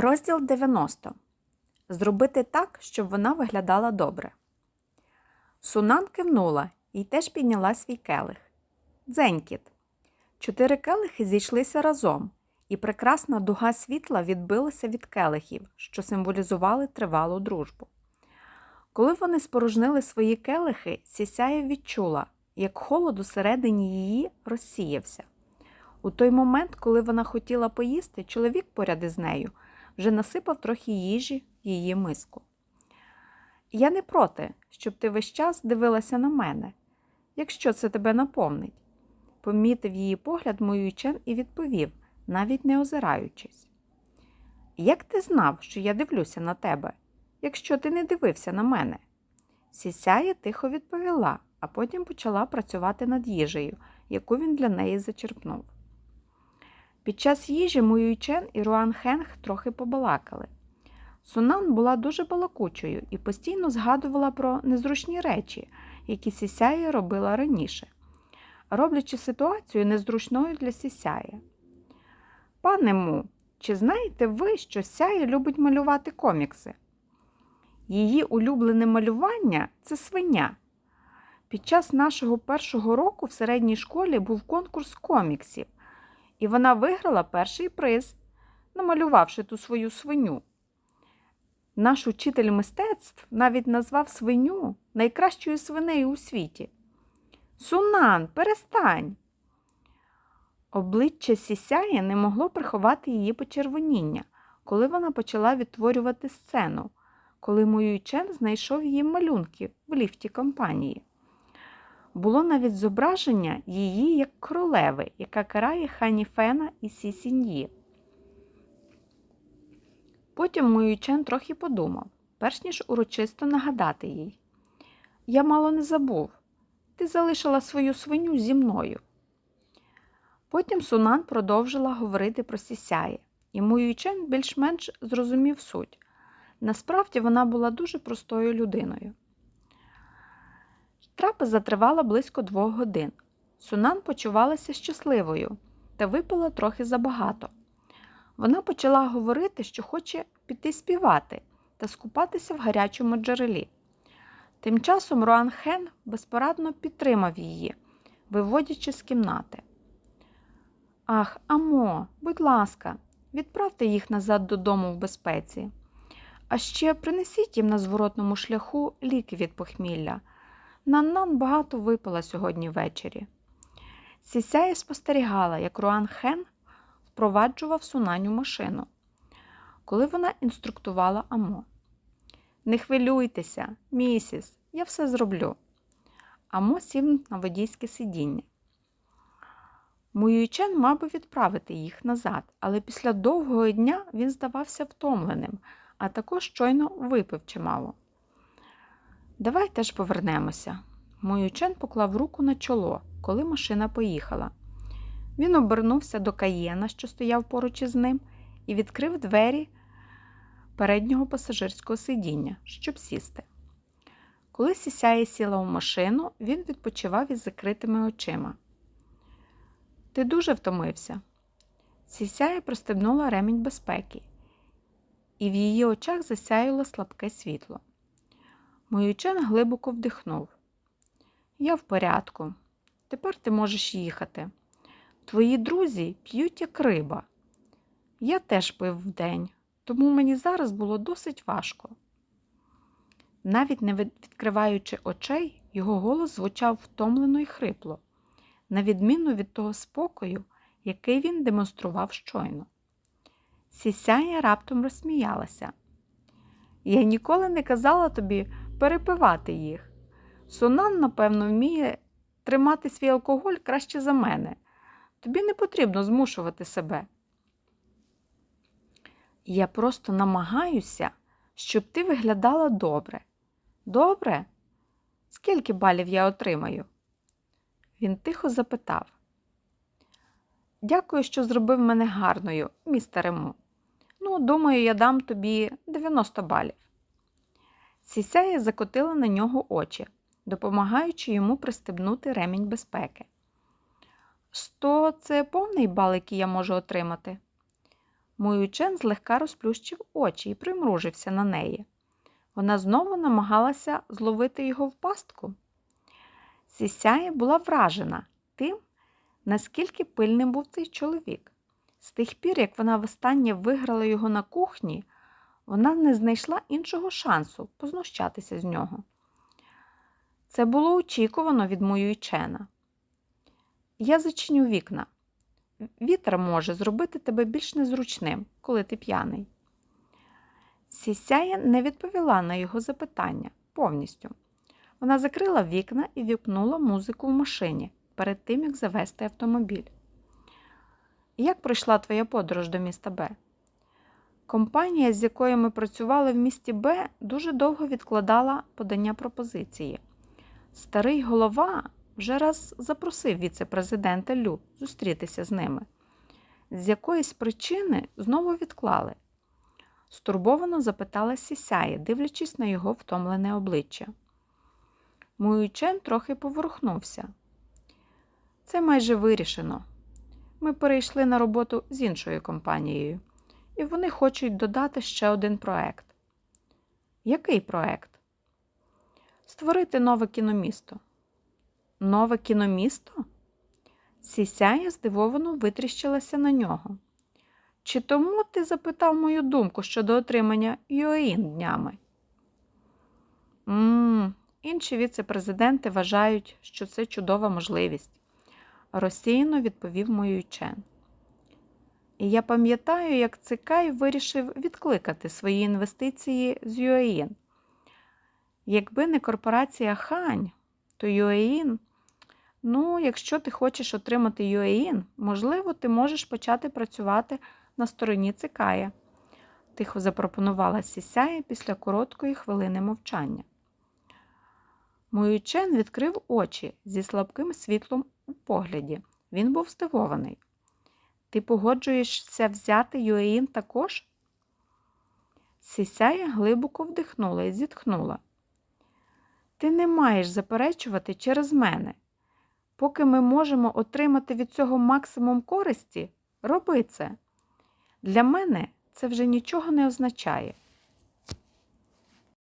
Розділ 90. Зробити так, щоб вона виглядала добре. Сунан кивнула і теж підняла свій келих. Дзенькіт. Чотири келихи зійшлися разом, і прекрасна дуга світла відбилася від келихів, що символізували тривалу дружбу. Коли вони спорожнили свої келихи, Сісяя відчула, як холод усередині її розсіявся. У той момент, коли вона хотіла поїсти, чоловік поряд із нею вже насипав трохи їжі в її миску. Я не проти, щоб ти весь час дивилася на мене, якщо це тебе наповнить, помітив її погляд Моюйчен і відповів, навіть не озираючись. Як ти знав, що я дивлюся на тебе, якщо ти не дивився на мене? Сісяє тихо відповіла, а потім почала працювати над їжею, яку він для неї зачерпнув. Під час їжі Муюйчен і Руан Хенг трохи побалакали. Сунан була дуже балакучою і постійно згадувала про незручні речі, які Сісяє робила раніше, роблячи ситуацію незручною для Сісяє. Пане Му, чи знаєте ви, що Сяє любить малювати комікси? Її улюблене малювання це свиня. Під час нашого першого року в середній школі був конкурс коміксів, і вона виграла перший приз, намалювавши ту свою свиню. Наш учитель мистецтв навіть назвав свиню найкращою свинею у світі. Сунан, перестань! Обличчя Сісяє не могло приховати її почервоніння, коли вона почала відтворювати сцену, коли Моюйчен знайшов її малюнки в ліфті компанії. Було навіть зображення її як королеви, яка карає Хані Фена і Сі Сіньї. Потім Моюйчен трохи подумав, перш ніж урочисто нагадати їй. Я мало не забув. Ти залишила свою свиню зі мною. Потім Сунан продовжила говорити про Сісяє, і Моюйчен більш-менш зрозумів суть. Насправді вона була дуже простою людиною. Трапеза тривала близько двох годин. Сунан почувалася щасливою та випила трохи забагато. Вона почала говорити, що хоче піти співати та скупатися в гарячому джерелі. Тим часом Руан Хен безпорадно підтримав її, виводячи з кімнати. Ах, Амо, будь ласка, відправте їх назад додому в безпеці. А ще принесіть їм на зворотному шляху ліки від похмілля. Нан-нан багато випила сьогодні ввечері. Сісяє спостерігала, як Руан Хен впроваджував сунаню машину, коли вона інструктувала Амо. Не хвилюйтеся, місіс, я все зроблю. Амо сів на водійське сидіння. Муюйчен мав би відправити їх назад, але після довгого дня він здавався втомленим, а також щойно випив чимало. Давай теж повернемося. Моючен поклав руку на чоло, коли машина поїхала. Він обернувся до каєна, що стояв поруч із ним, і відкрив двері переднього пасажирського сидіння, щоб сісти. Коли сісяє сіла в машину, він відпочивав із закритими очима. Ти дуже втомився. Сісяє пристебнула ремінь безпеки, і в її очах засяяло слабке світло. Моючен глибоко вдихнув. Я в порядку. Тепер ти можеш їхати. Твої друзі п'ють як риба. Я теж пив вдень, тому мені зараз було досить важко. Навіть не відкриваючи очей, його голос звучав втомлено й хрипло, на відміну від того спокою, який він демонстрував щойно. Сісяя раптом розсміялася. Я ніколи не казала тобі перепивати їх. Сунан, напевно, вміє тримати свій алкоголь краще за мене. Тобі не потрібно змушувати себе. Я просто намагаюся, щоб ти виглядала добре. Добре? Скільки балів я отримаю? Він тихо запитав. Дякую, що зробив мене гарною, містере Му. Ну, думаю, я дам тобі 90 балів. Сісяя закотила на нього очі, допомагаючи йому пристебнути ремінь безпеки. Сто це повний бал, який я можу отримати. Муючен злегка розплющив очі і примружився на неї. Вона знову намагалася зловити його в пастку. Сісяє була вражена тим, наскільки пильним був цей чоловік. З тих пір, як вона востаннє виграла його на кухні, вона не знайшла іншого шансу познущатися з нього. Це було очікувано від Муючена. Я зачиню вікна. Вітер може зробити тебе більш незручним, коли ти п'яний. Сісяя не відповіла на його запитання повністю. Вона закрила вікна і віпнула музику в машині перед тим, як завести автомобіль. Як пройшла твоя подорож до міста Б? Компанія, з якою ми працювали в місті Б, дуже довго відкладала подання пропозиції. Старий голова вже раз запросив віце-президента Лю зустрітися з ними. З якоїсь причини знову відклали. Стурбовано запитала Сісяє, дивлячись на його втомлене обличчя. Муючен трохи поворухнувся. Це майже вирішено. Ми перейшли на роботу з іншою компанією, і вони хочуть додати ще один проект. Який проект? Створити нове кіномісто. Нове кіномісто? Сісяя здивовано витріщилася на нього. Чи тому ти запитав мою думку щодо отримання Юаїн днями? Ммм, інші віце-президенти вважають, що це чудова можливість, розсіяно відповів Моюйчен. І я пам'ятаю, як Цикай вирішив відкликати свої інвестиції з Юаїн. Якби не корпорація Хань, то Юаїн, ну, якщо ти хочеш отримати Юаїн, можливо, ти можеш почати працювати на стороні Цикая, тихо запропонувала Сісяя після короткої хвилини мовчання. Моючен відкрив очі зі слабким світлом у погляді. Він був здивований. Ти погоджуєшся взяти Юеїн також? Сісяя глибоко вдихнула і зітхнула. Ти не маєш заперечувати через мене. Поки ми можемо отримати від цього максимум користі, роби це. Для мене це вже нічого не означає.